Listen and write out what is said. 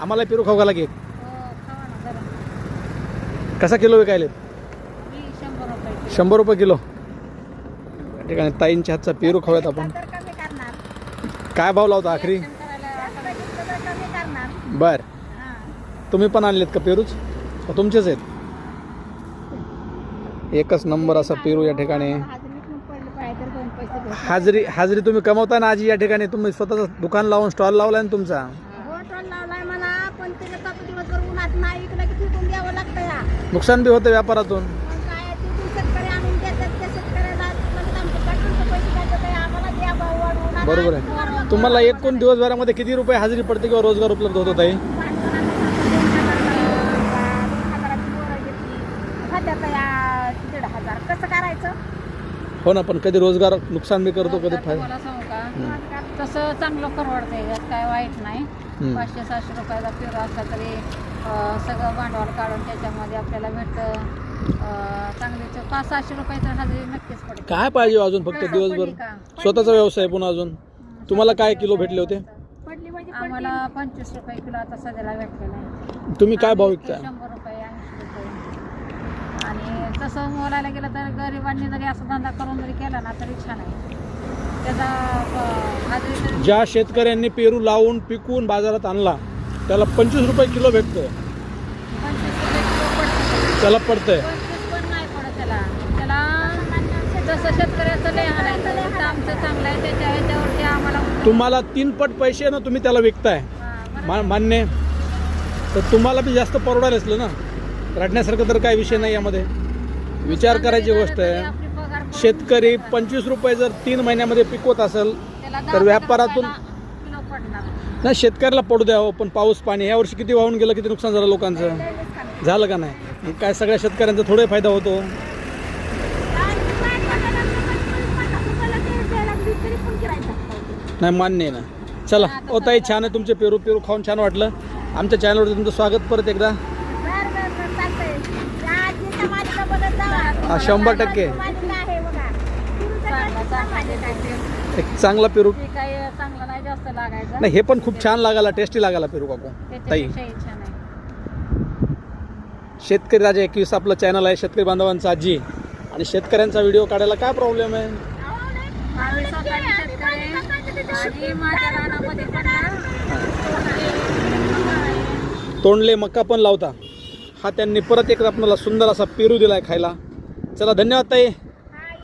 आम्हाला पेरू खाऊ घाला की. हो कसा किलो विकायले? मी शंभर रुपये किलो. या ठिकाणी ताईंच्या हातचा पेरू खाऊयात आपण. काय भाव लावता आखरी? बर. तुम्ही पण आणलेत का पेरूच? का तुमचेच आहेत? एकच नंबर असा पेरू या ठिकाणी. हाजरी. हाजरी तुम्ही कमवता ना आजी या ठिकाणी? तुम्ही स्वतःचं दुकान लावून स्टॉल लावलाय ना तुमचा? द्यावं लागतं या. नुकसान बी होतं व्यापारातून. मग काय तिथून शेतकरी आणून देतात त्या शेतकऱ्याला म्हणजे आमच्या पाठवून पैसे द्यायचं काय आम्हाला द्या भाव वाढवून आणा. बरोबर आहे. तुम्हाला एकूण दिवसभरामध्ये किती रुपये हाजरी पडते किंवा रोजगार उपलब्ध होतो ताई? दीड हजार कसं करायचं हो ना पण कधी रोजगार नुकसान बी करतो कधी फायदा मला सांगू का? तसं चांगलं परवडतंय यात काय वाईट नाही. पाचशे सहाशे रुपयाचा पेरू असला तरी सगळं भांडवल काढून त्याच्यामध्ये आपल्याला भेटतं. चांगले पाच सहाशे रुपये तर हजेरी नक्कीच पडते. काय पाहिजे अजून फक्त दिवसभर? स्वतःचा व्यवसाय पुन्हा अजून. तुम्हाला काय किलो भेटले होते? पडली आम्हाला पंचवीस रुपये किलो आता सध्याला भेटलेला आहे तुम्ही काय भाव विकताय शंभर रुपये ऐंशी रुपये. आणि तसं बोलायला गेलं तर गरिबांनी जरी असा धंदा करून जरी केला ना तरी छान आहे. त्याचा ज्या शेतकऱ्यांनी पेरू लावून पिकवून बाजारात आणला त्याला पंचवीस रुपये किलो भेटतं पंचवीस रुपये किलो पडते त्याला. पडतंय तुम्हाला तीन पट पैसे ना तुम्ही त्याला विकताय. मान्य तर तुम्हाला बी जास्त परवडायला असलं ना? रडण्यासारखं तर काय विषय नाही यामध्ये. विचार करायची गोष्ट आहे. शेतकरी पंचवीस रुपये जर तीन महिन्यामध्ये पिकवत असेल तर व्यापारातून नाही शेतकऱ्याला पडू द्यावं पण पाऊस पाणी या वर्षी किती वाहून गेलं किती नुकसान झालं लोकांचं? झालं का नाही? काय सगळ्या शेतकऱ्यांचा थोडे फायदा होतो. नाही मान्य आहे ना. चला ओ ताई छान आहे तुमचे पेरू पेरू खाऊन छान वाटलं. आमच्या चॅनलवरती तुमचं स्वागत परत एकदा. बरं बरं एक चांगला पेरू. काही चांगलं नाही जास्त लागायचं. नाही हे पण खूप छान लागायला टेस्टी लागायला पेरू काकू. ताई. शेतकरी राजा एकवीस आपलं चॅनल आहे शेतकरी बांधवांचा आजी. आणि शेतकऱ्यांचा व्हिडिओ काढायला काय प्रॉब्लेम आहे? आम्ही स्वतः शेतकरी आणि माझ्या रानामध्ये पण ना, तोंडले मका पण लावता. हा त्यांनी परत एक आपल्याला सुंदर असा पेरू दिलाय खायला. चला धन्यवाद ताई.